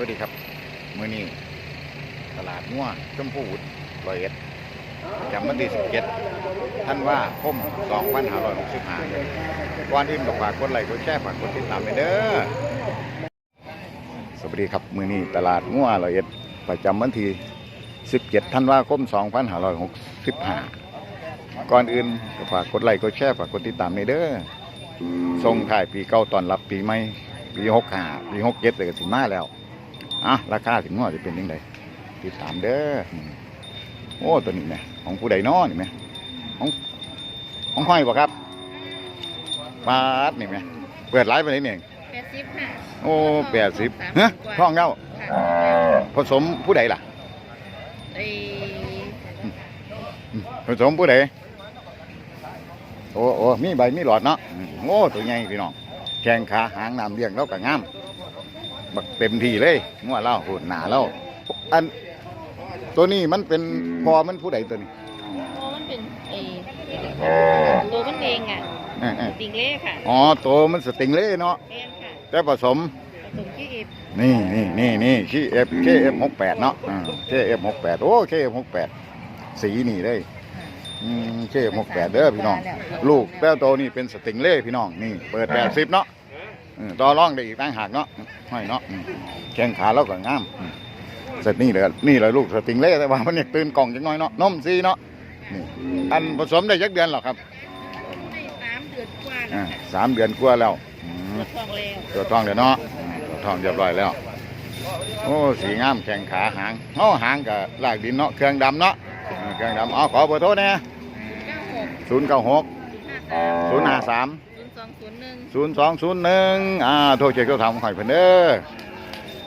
สวัสดีครับมื้อนี้ตลาดงัวชมพูดร้อยเอ็ดจำวันที่17ท่านว่าคม2565ก่อนอื่นก็ฝากกดไลค์กดแชร์ฝากกดติดตามไปเด้อสวัสดีครับมื้อนี้ตลาดงัวร้อยเอ็ดประจำวันที่17ธันว่าคม2565ก่อนอื่นก็ฝากกดไลค์กดแชร์ฝากกดติดตามในเด้อส่งท้ายปีเก่าตอนรับปีใหม่ปีหกห้าปีหกเจ็ดเลยก็สิมาแล้ว อะราคาถึงว่าจะเป็นยังไงติดตามเด้ออืมโอ้ตัวนี้ไหมของผู้ใดน้อนี่ไหมของของห้อยบ่ครับปาดนี่ไหมเปิดไลฟ์ไปเลยเนี่ยแปดสิบค่ะโอ้แปดสิบเฮ้ยท้องเงาค่ะผสมผู้ใดล่ะไอ้อืมผสมผู้ใดโอ้โอ้มีใบมีหลอดเนาะอืมโอ้ตัวใหญ่พี่น้องแข้งขาหางน้ำเลี้ยงแล้วก็งาม บักเต็มที่เลยงัวเล่าหุ่นหนาเล่าอันตัวนี้มันเป็นพอมันผู้ใดตัวนี้โอ้มันเป็นไอ้ตัวมันเองอะเออเออติงเล่ค่ะอ๋อตัวมันสติงเล่เนาะแอนค่ะแต่ผสมสมที่เอฟนี่นี่นี่นี่คีเอฟเคเอฟหกแปดเนาะเคเอฟหกแปดโอ้เคเอฟหกแปดสีนี่เลยอืมเคเอฟหกแปดเด้อพี่น้อง ลูกแป้วโตนี่เป็นสติงเล่พี่น้องนี่เปิดแปดสิบเนาะอืม ต่อร่องได้อีกตั้งหากเนาะห้อยเนาะอืมแข้งขาแล้วก็งามอืมเสร็จนี่เลยนี่เลยลูกสติงเล่แต่ว่ามันอยากตื่นกล่องจังน้อยเนาะนมซีเนาะนี่อันผสมได้ยักเดือนหรอครับได้สามเดือนกว่าอ่าแล้วค่ะสามเดือนกว่าแล้วอืมตัวทองแล้วตัวทองเดี๋ยวเนาะอืมตัวทองเรียบร้อยแล้ว โอ้สีงามแข้งขาหางเอ้าหางกับลากดินเนาะเครื่องดำเนาะอ่าเครื่องดำอ๋อขอเบอร์โทรเนี่ยเก้าหกศูนย์เก้าหกศูนย์ห้าสามศู นย์ห้าสามศูนย์สองศูนย์หนึ่งศูนย์สองศูนย์หนึ่งอ่าโทรเช็คโทรทำหอยเพิ่นเด้อ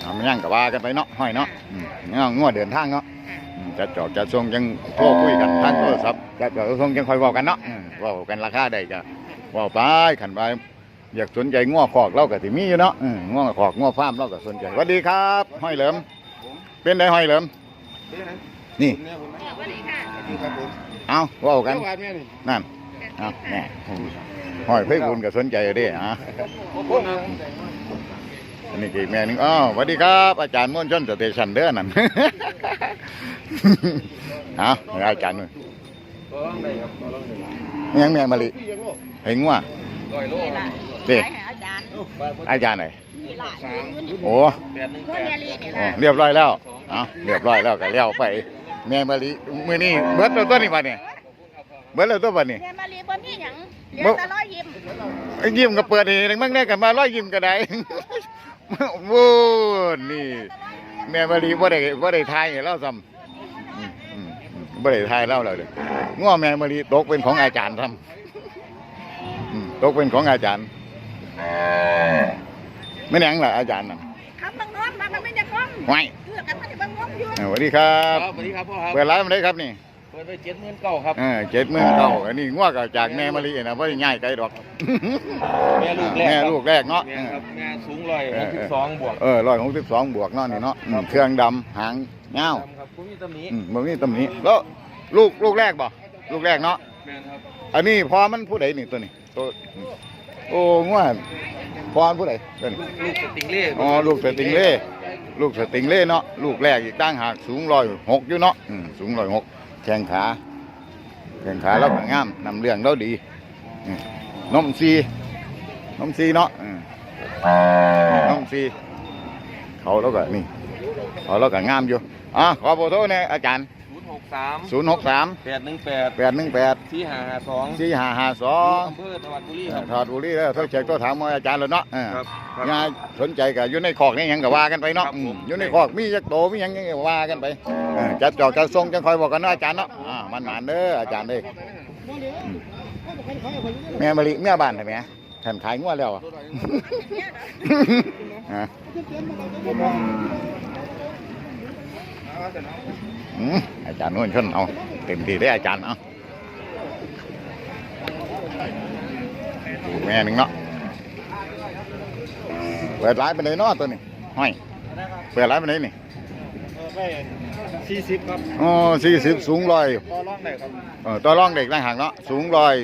อ่ามันยังกับว่ากันไปเนาะห้อยเนาะอืมเงางัวเดินทางเนาะค่ะอืมจะจอดจะส่งจังโทรคุยกันทางโทรศัพท์จะจอดจะส่งจังคอยเว้ากันเนาะอืมเว้ากันราคาได้ก็เว้าไปขันไปอยากสนใจงัวขอกเราก็สิมีอยู่เนาะอืมงัวขอกงัวฟาร์มเราก็สนใจสวัสดีครับห้อยเหลิม เป็นไดห้อยเหลิม นี่สวัสดีค่ะเอาเว้ากัน เจ้าหวานแม่นี่นั่นแปดเอาสิบแน่ค่ะ ห้อยเพื่อคุณก็สนใจด้วกนั้นอันนี้ก็อีกแม่นึงอ้าวสวัสดีครับ อาจารย์ม่วนชนสเตชันเด้อนั่นเอาอาจารย์นู่นยังแม่มะลิเห็นว่าเด้ขายให้อาจารย์ไหนโอ้เรียบร้อยแล้วเอเรียบร้อยแล้วก็เลี้ยวไป แม่มะลิมื้อนี้เบิดแล้วตัวนี้บัดนี้เบิดแล้วตัวบัดนี้เรียนมาเรียนบ่มีหยัง เรียนแต่ร้อยยิ้มไอ้ยิ้มก็เปิดให้ดังมั่งแน่กันมาร้อยยิ้มก็ได้โว้นี่ แม่มะลิบ่ได้บ่ได้ทายให้เราซ้ำอืมอืมอืมบ่ได้ทายเราแล้วเด้อง้อแม่มะลิตกเป็นของอาจารย์ซ้ำอืมตกเป็นของอาจารย์ไม่นหยังล่ะอาจารย์น่ะคำบางน้อมมันไม่จะคล่องไว้เพื่อกันมันจะบางน้อมอยู่เออสวัสดีครับสวัสดีครับพ่อครับเปิดร้านมาได้ครับนี่ เปิดไปเจ็ดหมื่นเก้าครับเออเจ็ดหมื่นเก้าอันนี้ง้อก็จากแม่มะลินะบ่ได้ง่ายไกลดอก แม่ลูกแรกแม่ครับลูกแรกเนาะแม่ครับแม่สูงร้อยหกสิบสองบวกเออร้อยหกสิบสองบวกเนาะนี่เนาะอืมเครื่องดำหางเงาครับผมมีตำหนิอืมบ่มีตำหนิแล้วลูกลูกแรกบ่ลูกแรกเนาะแม่ครับอันนี้พอมันผู้ใดนี่ตัวนี้ตัวโอ้ง่วนพอมันผู้ใดตัวนี้ลูกลูกสติงเล่อ๋อลูกสติงเล่ลูกสติงเล่เนาะลูกแรกอีกตั้งหากสูงร้อยหกอยู่เนาะอืมสูงร้อยหก แข่งขาแข่งขาแล้วก็งามนำเรื่องแล้วดีอืมนมซีนมซีเนาะอืมนมซีเขาแล้วก็นี่เขาแล้วก็งามอยู่อะขอโบโทษเนี่ยอาจารย์ นย์หกสามศูนย์หกสามแปดหนึ่งแปดแปดหนึ่งแปดสี่ห้าสองสี่ห้าห้าสองอำเภอธวัดบุรีครับ ถอดบุหรี่แล้วโทรเช็คโทรถามว่าอาจารย์แล้วเนาะเออครับครับงานสนใจก็อยู่ในคอกนี่หยังก็ว่ากันไปเนาะครับผม อืมอยู่ในคอกมีจักโตมีหยังก็ว่ากันไปเออจัดจอกจัดทรงจังคอยบอกกันเนาะอาจารย์เนาะอ่ามันหมานเด้ออาจารย์เด้ออืมแม่มะลิเมียบ้านใช่ไหมท่านขายงัวแล้วอะฮะอืม อาจารย์นุ่นชนเอาเต็มที่ได้ออาจารย์เอาดูแม่หนึ่งเนาะเปิดร้านไปเลยเนาะตัวนี้ห้อยเปิดร้านไปเลยนี่ไปสี่สิบครับอ๋อสี่สิบสูงร้อยต่อร้องได้ครับเออตัวร่องเด็กต่างหากเนาะสูงร้อย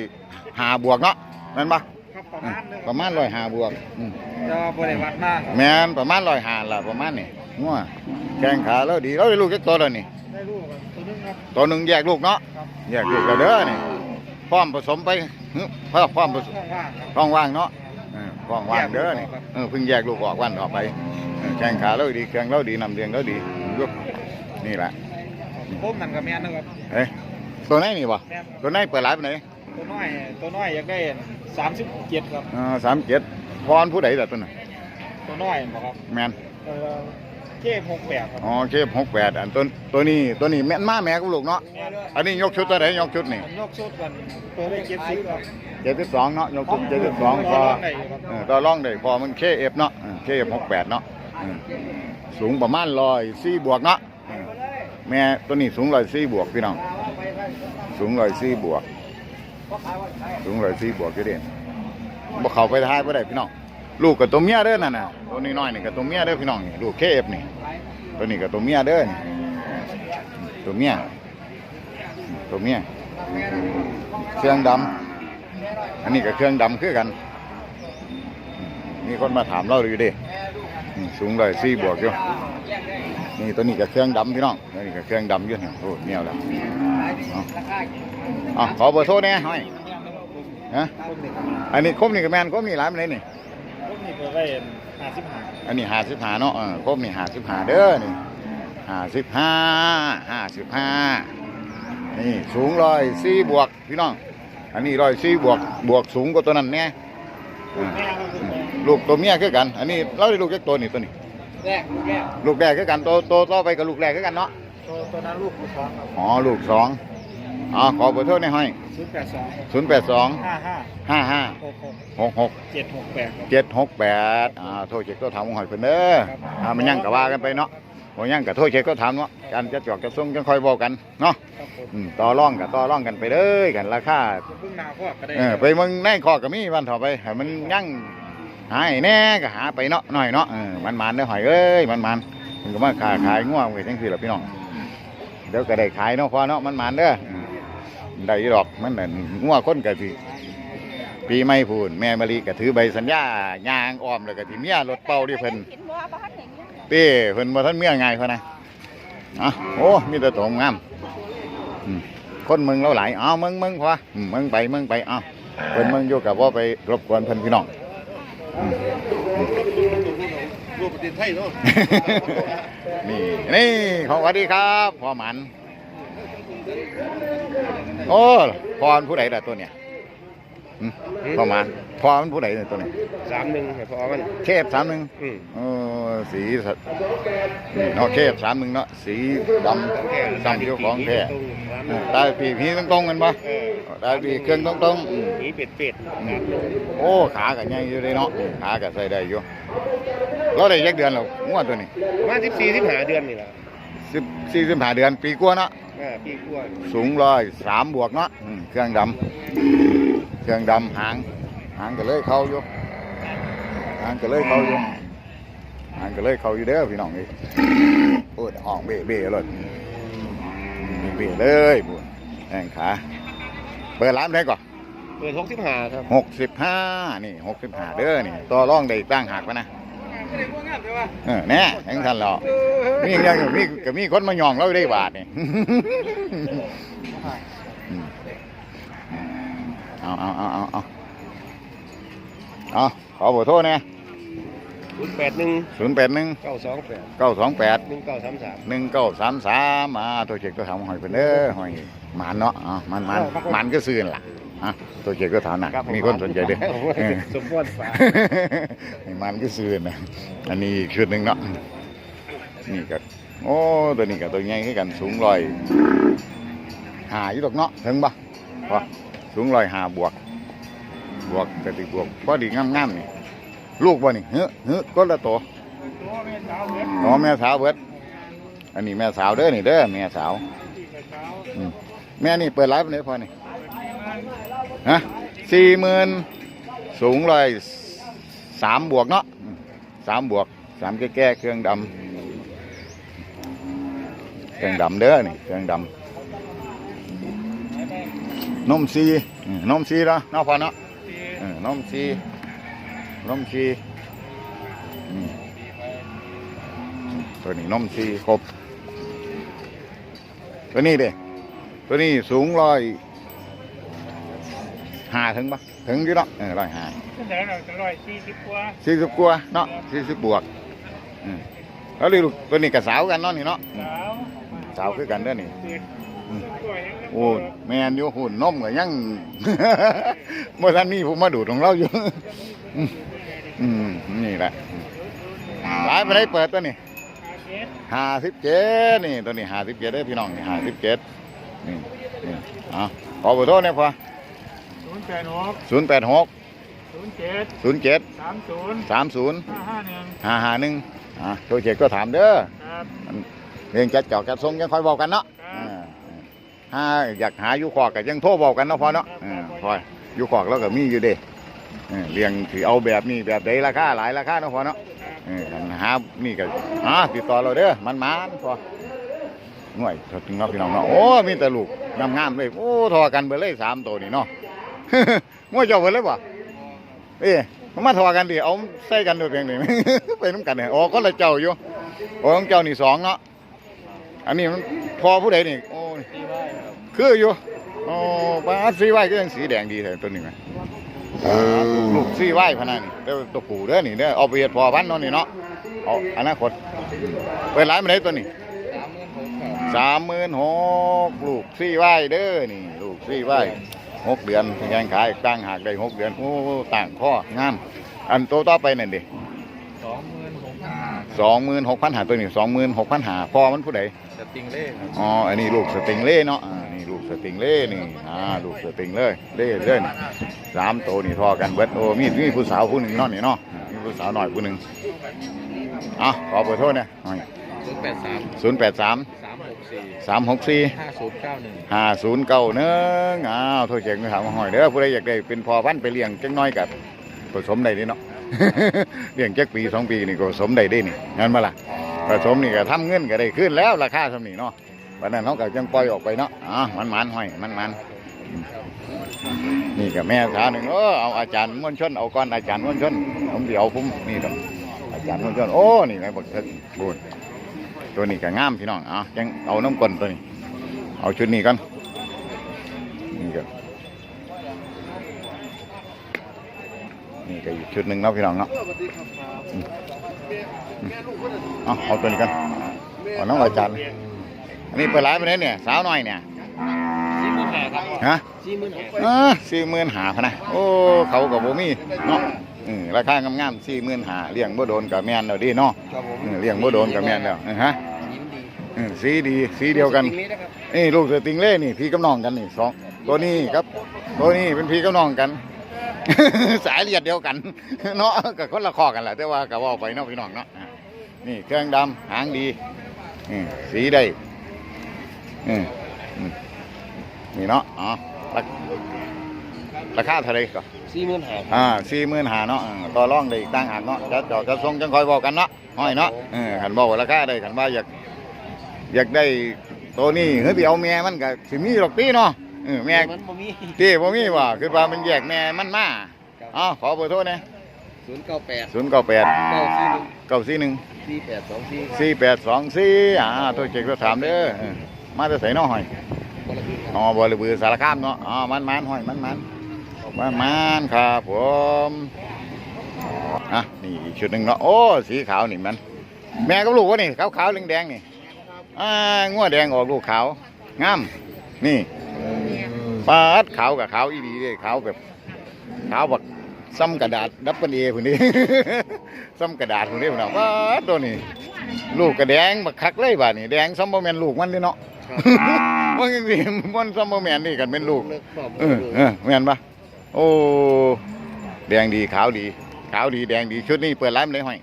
หาบวกเนาะนั่นปะครับประอืมามณนึงประมาณร้อยหาบวกอืมจะบริวัดมากแมนประมาณร้อยหาละประมาณนี่ งัวแข้งขาแล้วดีแล้วได้ลูกจักตัวแล้วนี่ได้ลูกครับตัวนึงครับ ตัวหนึ่งแยกลูกเนาะครับ แยกลูกแล้วเด้อนี่พร้อมผสมไปหึพร้อมพร้อมผสมช่องว่างครับ ท้องว่างเนาะเออท้องว่างเด้อนี่เออเพิ่งแยกลูกออกวันออกไปเออแข้งขาแล้วดีเครื่องแล้วดีนำเรียงแล้วดียุบนี่แหละโคมนั่นกับแม่นนะครับเอ้ยตัวไหนนี่วะแม่นตัวไหนเปิดร้านไปไหนตัวน้อยตัวน้อยอยากได้สามสิบเจ็ดครับอ่าสามเจ็ดพรผู้ใดแต่ตัวน่ะตัวน้อยบอกครับแมนเออ เก้หกแปดครับอ๋อเคฟหกแปดอันตัวตัวนี้ตัวนี้แม่นมาแม่กับลูกเนาะแม่ด้วยอันนี้ยกชุดตัวไหนยกชุดนี่ผมยกชุดกันตัวได้เจ็ดสิบครับเจ็ดสิบสองเนาะยกชุดเจ็ดสิบสองพอได้อยู่ครับเออต่อร่องได้พอมันเคเอฟเนาะเคเอฟหกแปดเนาะเออสูงประมาณร้อยสี่บวกเนาะเออแม่ตัวนี้สูงร้อยสี่บวกพี่น้องสูงร้อยสี่บวกสูงร้อยสี่บวกก็เด่นบ่เข้าไปท้ายบ่ได้พี่น้อง ลูกกับตัวเมียเด้อนั่นน่ะตัวนี้น้อยนี่กับตัวเมียเด้อพี่น้องนี่ลูกเคเอฟนี่ตัวนี้กับตัวเมียเด้อนี่ตัวเมียตัวเมียเครื่องดำอันนี้กับเครื่องดำคือกัน มีคนมาถามเราอยู่ดิสูงเลยสี่บวกอยู่นี่ตัวนี้กับเครื่องดำพี่น้องตัวนี้กับเครื่องดำอยู่เนี่ยโอ้เนี่ยแหละเอาเอขอเบอร์โทรแน่ห้อยฮะอันนี้ครบนี่กับแมนครบนี่ร้านไหนนี่ ไว้ห้าสิบห้าอันนี้หาสิบหาเนาะเออครบนี่หาสิบหาเด้อนี่หาสิบห้าห้าสิบห้านี่สูงร้อยสี่บวกพี่น้อง อันนี้ร้อยสี่บวกบวกสูงกว่าตัวนั้นแน่อืมแม่ครับลูกแม่ลูกตัวเมียคือกัน อันนี้เราได้ลูกแค่ตัวนี่ตัวนี้ แรกลูกแรกลูกแรกคือกันโตโตต่อไปกับลูกแรกคือกันเนาะตัวตัวนั้นลูกสองครับอ๋อลูกสอง อ๋อขอเบอร์โทรในอยให้ศูนย์แปดสองศูนย์แปดสองห้าห้าห้าห้าหกหกหกหกเจ็ดหกแปดครับเจ็ดหกแปดอ่าโทรเช็คโทรถามของหอยเพิ่นเด้อครับอ่ามันยังกะว่ากันไปเนาะบ่ยังกะโทรเช็คโทรถามเนาะการจะจอกจะส่งจังค่อยบอกกันเนาะครับผมอืมต่อร่องกับต่อร่องกันไปเลยกันราคา เพิ่งนาพ่อก็ได้เออไปเมึงในคอก็มีวันต่อไปให้มันยังหายแน่ก็หาไปเนาะหน่อยเนาะเออมันมันๆเด้อหอยเอ้ยมันมันๆมันก็มาขาขายง่วงไปจังซี่ล่ะพี่น้องเดี๋ยวก็ได้ขายเนาะพอเนาะมันมันๆเด้ออืม ได้อยู่ดอกมันน่ะง่วงคนก็สิปีใหม่พูนแม่มะลิก็ถือใบสัญญายางอ้อมแล้วก็สิเมียรถเป่าดิเพิ่นเห็นว่าบ้านอย่างนี้เป้เพิ่นบ่ทันเมียง่ายเขานะอะโอ้มีแต่ตรงงามอืมคนเมืองเราหลายอ้าวเมืองเมืองพออืมเมืองไปเมืองไปอ้าวเพิ่นเมืองอยู่กับว่าไปรบกวนเพิ่นพี่น้องลูกประเทศไทยเนาะนี่นี่ของสวัสดีครับพ่อหมัน โอ้พ่อมันผู้ใดล่ะตัวเนี่ยหึพ่อหมันพ่อมันผู้ใดเนี่ยตัวนี้สามหนึ่งให้พอมันเคฟสามหนึ่งอืมเออสีสัตว์นี่เนาะเคฟสามหนึ่งเนาะสีดำดำเจ้าของแท้เออตาปีพีตรงๆกันปะเออตาปีเครื่องตรงๆอืมหนีเป็ดเป็ดอืมโอ้ขากับใหญ่อยู่เลยเนาะขากับใส่ได้อยู่เราได้ยักเดือนแล้วงวดตัวนี้มาสิบสี่สิบห้าเดือนนี่แหละสิบสี่สิบห้าเดือนปีกว่าเนาะ อ่าปีกว่าสูงร้อยสามบวกเนาะอืมเครื่องดำเครื่องดำหาง หางก็เลยเข้าอยู่หางก็เลยเข้าอยู่หางก็เลยเข้าอยู่เด้อพี่น้องนี่โอ้ยห้องเบ้เบ้เลยเบ้เลยบุญแองขาเปิดร้านได้ก่อนเปิดหกสิบห้าครับหกสิบห้านี่หกสิบห้าเด้อนี่ต่อร่องได้ตั้งหักปะนะ เออแน่แองทันหรอมีอย่างอยู่มีก็มีคนมาหยองเราได้บาทนี่เอาเอาเอาเอาเอาขอเบอร์โทษเนี่ย ศูนย์แปดหนึ่งศูนย์แปดหนึ่งเก้าสองแปดเก้าสองแปดหนึ่งเก้าสามสามหนึ่งเก้าสามสามมาตัวเจ็กตัวถามหอยเพิ่นเด้อหอยหมันเนาะอ๋อมันมันมันก็ซื้อนั่นล่ะอะตัวเจ็กตัวถามน่ะมีคนสนใจเด้อเออสมบูรณ์ฝาให้มันก็ซื้อนะอันนี้อีกชุดหนึ่งเนาะนี่ก็โอ้ตัวนี้กับตัวใหญ่ให้กันสูงร้อยหาอยู่ดอกเนาะถึงปะพอสูงร้อยหาบวก บวกกติบวกพอดีงามๆนี่ ลูกบ่นี่เฮ้อเฮ้อก็ละตัวอ๋อแม่สาวเบิด อันนี้แม่สาวเด้อนี่เด้อแม่สาวอืมแม่นี่เปิดไลฟ์ปานใดพอนี่ฮะสี่หมื่นสูงร้อยสามบวกเนาะสามบวกสามแก่ๆเครื่องดำเครื่องดำเด้อนี่เครื่องดำนมซีนมซีเนาะเนาะพอเนาะนมชี นมชีอืมตัวนี้นมซีครบ ตัวนี้เด้ตัวนี้สูงร้อยห้าถึงปะถึงอยู่เนาะเออร้อยห้าขึ้นไหนเราจะร้อยสี่สิบกว่าสี่สิบกว่าเนาะสี่สิบบวกอืมแล้วลูกตัวนี้กับสาวกันเนาะนี่เนาะอืมสาวสาวคือกันเด้อนี่ เกิดอืมตัวยังโอ้แม่นอยู่หุ่นนมก็ยังเมื่อท่านนี้ผมมาดูดของเราอยู่อืมอืมนี่แหละหลายไปได้เปิดตัวนี้อาเจ็ดห้าสิบเจ็ดนี่ตัวนี้ห้าสิบเจ็ดได้อพี่น้องนี่ห้าสิบเจ็ดนี่นี่อะขอเบอร์โทรเนี่ยพอศูนย์แปดหกศูนย์แปดหกศูนย์เจ็ดศูนย์เจ็ดสามศูนย์สามศูนย์ห้าห้าหนึ่งห้าห้าหนึ่งอะโทรเช็คก็ถามเด้อครับเรื่องจัดเจาะจัดทรงยังคอยบอกกันเนาะครับอ่า ถ้าอยากหาอยู่ขอกก็ยังโทรบอกกันเนาะพอเนาะอ่าพออยู่ขอกแล้วก็มีอยู่เด้เออเรียงถือเอาแบบนี้แบบใดราคาหลายราคาเนาะพอเนาะเออกันหานี่ก็อ่าติดต่อเราเด้อมันมันพอหน่วยถึงเนาะพี่น้องเนาะโอ้มีแต่ลูกงามๆเลยโอ้ทอกันเบอร์เลยสามตัวนี่เนาะมั่วเจ้าเบอร์เลยบ่เอ๊ะมันมาทอกันดิเอาใส่กันด้วยเพียงนี่ไปน้ำกันเนี่ยอ๋อก็ละเจ้าอยู่โอ้ของเจ้านี่สองเนาะอันนี้มันพอผู้ใดนี่โอ้ยตีไว้ ครับคืออยู่โอ้ปลาสีไว้ก็ยังสีแดงดีแต่ตัวนี้ไหมเออลูกสีไว้พะนันนี่เด้อตัวปู่เด้อนี่เด้อเอาไปเฮ็ดพอพันธุ์เนาะนี่เนาะเอาอนาคตเปิดร้านมาได้ตัวนี้สามหมื่นหกครับสามหมื่นหกลูกสีไว้เด้อนี่ ลูกสีไว้หกเดือนแข่งขายตั้งหากได้หกเดือนโอ้ต่างข้องาม อันโตวต่อไปนั่นดิสองหมื่นหกพันสองหมื่นหกพันหาตัวนี้สองหมื่นหกพันหาพ่อมันผู้ใดสติงเล่ครับอ๋ออันนี้ลูกสติงเล่เนาะอ่า นี่ลูกสติงเล่นี่อ่าลูกสติงเล่เล่เล่นสามตัวนี่ทอกันเบิดโอ้มีมีผู้สาวผู้หนึ่งเนาะนี่เนาะมีผู้สาวหน่อยผู้หนึ่งอะขอเบอร์โทษนะศูนย์แปดสามศูนย์แปดสามสามหกสี่สามหกสี่ห้าศูนย์เก้าหนึ่งห้าศูนย์เก้าหนึ่งอ้าวโทษเจ๊งถามมาหอยเด้อผู้ใดอยากได้เป็นพอพันธุ์ไปเลี้ยงจังน้อยกับผสมได้นี่เนาะเลี้ยงจักปีสองปีนี่ก็ผสมได้เด้นี่งั้นมาล่ะผสมนี่ก็ทำเงินก็ได้ขึ้นแล้วราคาสำนี่เนาะ วันนั้นเขาก็จังปล่อยออกไปเนาะอ๋อมันมันห้อยมันมันนี่ก็แม่สาหนึ่งเออเอาอาจารย์ม้วนชนเอาก้อนอาจารย์ม้วนชนผมเดี๋ยวผมนี่ดอกอาจารย์ม้วนชนโอ้นี่ไงบักเถิดบุญตัวนี้ก็งามพี่น้องอ๋อยังเอาน้ำก้นตัวนี้เอาชุดนี้กันนี่ก็นี่ก็อีกชุดหนึ่งเนาะพี่น้องเนาะอืมอืมเอาเอาตัวนี้กันเอาน้องอาจารย์ อันนี้เปิดร้านไปไหนเนี่ยสาวน้อยเนี่ยสี่หมื่นห้าครับฮะสี่หมื่นห้าอ่าสี่หมื่นหาพะนะโอ้เขากับโบมีเนาะอืมราคางามๆสี่หมื่นหาเลี้ยงบ่โดนกับแม่นแล้วดีเนาะครับผมอืมเลี้ยงบ่โดนกับแม่นแล้วอือฮะยิ้มดีอืมสีดีสีเดียวกันสติงเล่นะครับนี่ลูกเสือติงเล่นี่พี่กับน้องกันนี่สองตัวนี้ครับ ตัวนี้เป็นพี่กับน้องกัน สายเลือดเดียวกัน เนาะกับคนละข้อกันแหละแต่ว่ากับว่าไปเนาะพี่น้องเนาะอะนี่เครื่องดำหางดีอืมสีได้ อืมอืมนี่เนาะอ๋อราราคาเท่าไหรก็สี่หมื่นห้าอ่าสี่หมื่นหาเนาะอ่าต่อรองได้อีกต่างหากเนาะจะจอดจะทรงจังคอยบอกกันเนาะห้อยเนาะเออขันบอกว่าราคาได้ขันว่าอยากอยากได้ตัวนี้เฮ้ยไปเอาแม่มันก็สิมีหรอกตีเนาะเออแม่มันบ่มีตีบ่มีว่ะคือว่ามันแยกแม่มันมาอ๋อขอเบอร์โทรนะศูนย์เก้าแปดศูนย์เก้าแปดเก้าสี่หนึ่งเก้าสี่หนึ่งสี่แปดสองสี่สี่แปดสองสี่อ่าตัวเจ็กตัวถามเด้อเออ มาจะใส่น้อหอยคนละครึ่งครับอ๋อบริบือสารคามเนาะอ๋อมันมันหอยมันมันมันมันครับผมอะนี่อีกชุดหนึ่งเนาะโอ้สีขาวนี่มัน แม่กับลูกวะนี่ขาวขาวๆแดงนี่อ่างัวแดงออกลูกขาวงามนี่ปาดขาวกับขาวอีดีเลยขาวแบบขาวแบบซ้ำกระดาษดับเบิลเอพุ่นนี้ซ้ำกระดาษพุ่นนี้พุ่นเอาปาดตัวนี้ลูกกระแดงบักคักเลยบ่านี่แดงซ้ำบ่แม่นลูกมันเด้เนาะ มันยังสิมันซ้ำบ่แม่นนี่กันเป็นลูกเลิกสอบเออเออแม่นปะโอ้แดงดีขาวดี ขาวดีแดงดีชุดนี้เปิดร้านเลยห้อย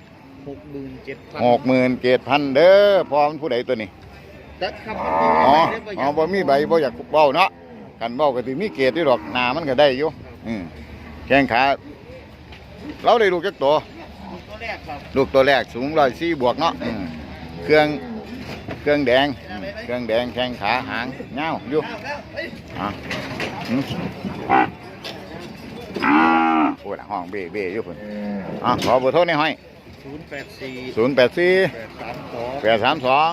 หกหมื่นเจ็ดพันหกหมื่นเจ็ดพันเด้อพอมันผู้ใดตัวนี้จักครับอ๋ออ๋อบ่มีใบบ่อยากเบ้าเนาะกันเบ้าก็สิมีเกรดอยู่ดอกหน้ามันก็ได้อยู่อืมแข้งขาเราได้ลูกจักตัวตัวแรกครับลูกตัวแรกสูงร้อยสี่บวกเนาะอืมเครื่อง เครื่องแดงอืมเครื่องแดงแข้งขาหางเงาวอยู่อะอืมโอ้ยห้องเบ้เบ้อยู่พุ่นอะขอเบอร์โทรในอยห้อยศูนย์แปดสี่ศูนย์แปดสี่แปดสามสองแแปดสามสอง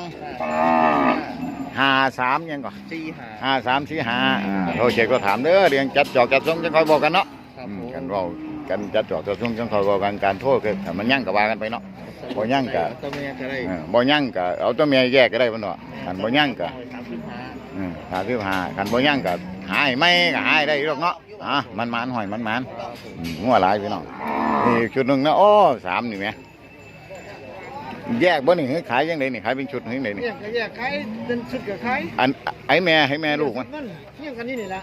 ห้าสามยังก่อนสี่ห้าห้าสามสี่ห้าอ่าโทรเช็คก็ถามเด้อเรียงจัดจอกจัดทรงจังคอยบอกกันเนาะครับอืมผม กันเว่า กันจัดจอกจัดทรงจังคอยบอกกันการโทษคือถ้ามันยั่งก็ว่ากันไปเนาะบ่ยั่งกะตัวเมียก็ได้เออบ่ยั่งก็เอาตัวเมียแยกก็ได้เพิ่นว่าคันบ่ยั่งก็สามสิบห้าอืมหาสิบห้าคันบ่ยั่งก็หายไม่ก็หายได้อยู่หรอกเนาะอะมันมันหอยมันมันอืมงัวหลายพี่น้องนี่ชุดหนึงนะโอ้สามนี่แหมแยกบ่นี่ให้ขายยังไงนี่ขายเป็นชุดให้ไหนนี่เนี่ยก็แยกขายเป็นชุดกับขายอันไอ้แม่ให้แม่ลูกมันมันเนี่ยกันนี่นี่ละ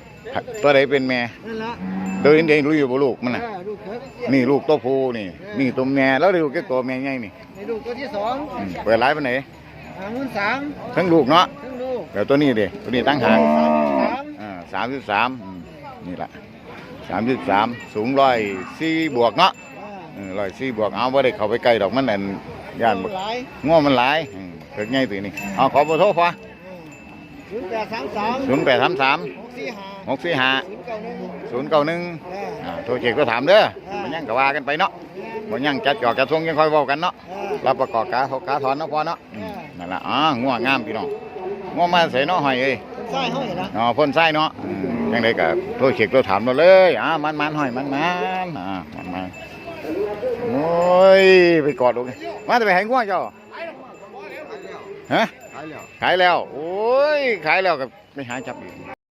ตัวใดเป็นแม่นั่นละ โดยเด่นรู้อยู่บ่ลูกมันน่ะเออลูกเถิดนี่ลูกตัวผู้นี่ นี่ตัวแม่แล้วลูกก็ตัวแม่ใหญ่นี่ในลูกตัวที่สองอืมเปิดร้านปานไหนหาเงินสามทั้งลูกเนาะทั้งลูกเดี๋ยวตัวนี้ดิตัวนี้ตั้งหางสามอ่าสามสิบสามนี่แหละสามสิบสามสูงร้อยสี่บวกเนาะอ่าร้อยสี่บวกเอาไ่ได้เข้าไปใกล้ดอกมันนั่นย่านหลายง่วงมันหลายอืมเกิดไงตีนี่เอาขอเบอร์โทรฟ้าศูนย์แปดสามสามศูนย์แปดสามสามหกสี่ห้าหกสี่ห้าศูนย์เก้าหนึ่ง ศูนย์เก้าหนึ่งเอออ่าโทรเช็คก็ถามเด้อมันยังกะว่ากันไปเนาะมันยังจัดจอกจัดทรงยังคอยเว้ากันเนาะเออรับประกอบกาเขากาถอนเนาะพอเนาะอืมนั่นแหละอ๋อง่วงงามพี่น้องง่วงมาใส่เนาะหอยเอ้ยเป็นไส้ห้อยละอ๋อพ่นไส้เนาะอืมยังไงก็โทรเช็คโทรถามเราเลยอ่ามันมันหอยมันมันอ่ามันมันโอ้ยไปกอดลูกมาจะไปให้ง่วงเจ้าฮะขายแล้วขายแล้ว โอ้ย ขายแล้วก็ไปหาจับอีก